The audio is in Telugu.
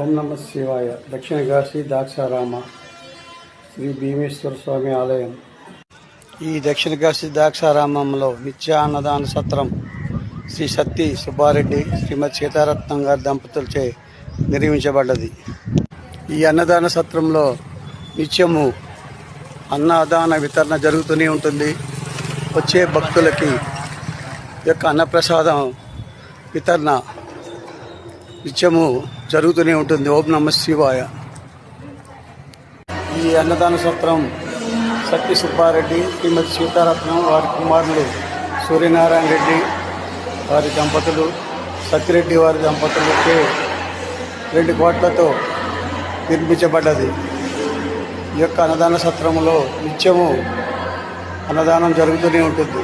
ఓం నమ శివాయ. దక్షిణ కాశీ ద్రాక్షారామ శ్రీ భీమేశ్వర స్వామి ఆలయం. ఈ దక్షిణ కాశీ ద్రాక్షారామంలో నిత్య అన్నదాన సత్రం శ్రీ సత్తి సుబ్బారెడ్డి శ్రీమతి సీతారత్నం గారి దంపతులచే నిర్మించబడ్డది ఈ అన్నదాన సత్రంలో నిత్యము అన్నదాన వితరణ జరుగుతూనే ఉంటుంది. వచ్చే భక్తులకి యొక్క అన్నప్రసాదం వితరణ నిత్యము జరుగుతూనే ఉంటుంది. ఓం నమ శివాయ. ఈ అన్నదాన సత్రం సత్య సుబ్బారెడ్డి శ్రీమతి సీతారత్నం వారి కుమారులు సూర్యనారాయణ రెడ్డి వారి దంపతులు సత్యరెడ్డి వారి దంపతులకే రెండు కోట్లతో నిర్మించబడ్డది. ఈ యొక్క అన్నదాన సత్రంలో నిత్యము అన్నదానం జరుగుతూనే ఉంటుంది.